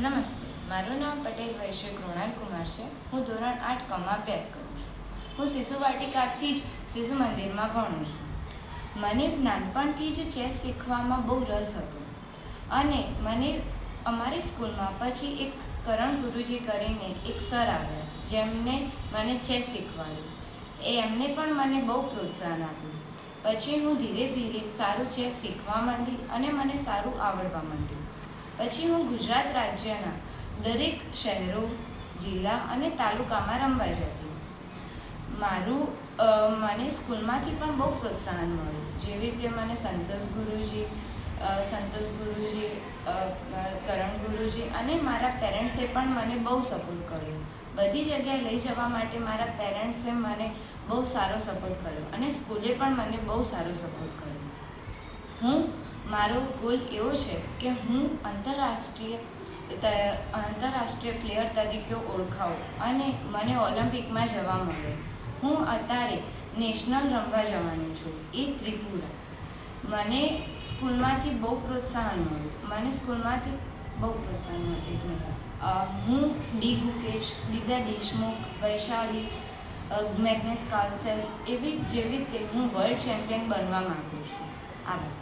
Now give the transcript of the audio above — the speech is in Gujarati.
નમસ્તે, મારું નામ પટેલ વૈશ્વિક કૃણાલ કુમાર છે. હું ધોરણ આઠ કમાં અભ્યાસ કરું છું. હું શિશુ વાટિકાથી જ શિશુ મંદિરમાં ભણું છું. મને નાનપણથી જ ચેસ શીખવામાં બહુ રસ હતો. અને મને અમારી સ્કૂલમાં પછી એક કરણ ગુરુજી કરીને એક સર આવ્યા, જેમને મને ચેસ શીખવાડ્યું. એ એમને પણ મને બહુ પ્રોત્સાહન આપ્યું. પછી હું ધીરે ધીરે સારું ચેસ શીખવા માંડી અને મને સારું આવડવા માંડ્યું. પછી હું ગુજરાત રાજ્યના દરેક શહેરો, જિલ્લા અને તાલુકામાં રમવા જતી. મારું મને સ્કૂલમાંથી પણ બહુ પ્રોત્સાહન મળ્યું. જેવી રીતે મને સંતોષ ગુરુજી સંતોષ ગુરુજી કરણ ગુરુજી અને મારા પેરેન્ટ્સે પણ મને બહુ સપોર્ટ કર્યો. બધી જગ્યાએ લઈ જવા માટે મારા પેરેન્ટ્સે મને બહુ સારો સપોર્ટ કર્યો અને સ્કૂલે પણ મને બહુ સારો સપોર્ટ કર્યો. હું? મારો ગોલ એવો છે કે હું આંતરરાષ્ટ્રીય આંતરરાષ્ટ્રીય પ્લેયર તરીકે ઓળખાઉં અને મને ઓલિમ્પિકમાં જવા મળે. હું અત્યારે નેશનલ રમવા જવાનું છું, એ ત્રિપુરા. મને સ્કૂલમાંથી બહુ પ્રોત્સાહન મળ્યું મને સ્કૂલમાંથી બહુ પ્રોત્સાહન મળ્યું હું D Gukesh, Divya Deshmukh, Vaishali Magnus Carlsen એવી જેવી રીતે હું વર્લ્ડ ચેમ્પિયન બનવા માગું છું. આભાર.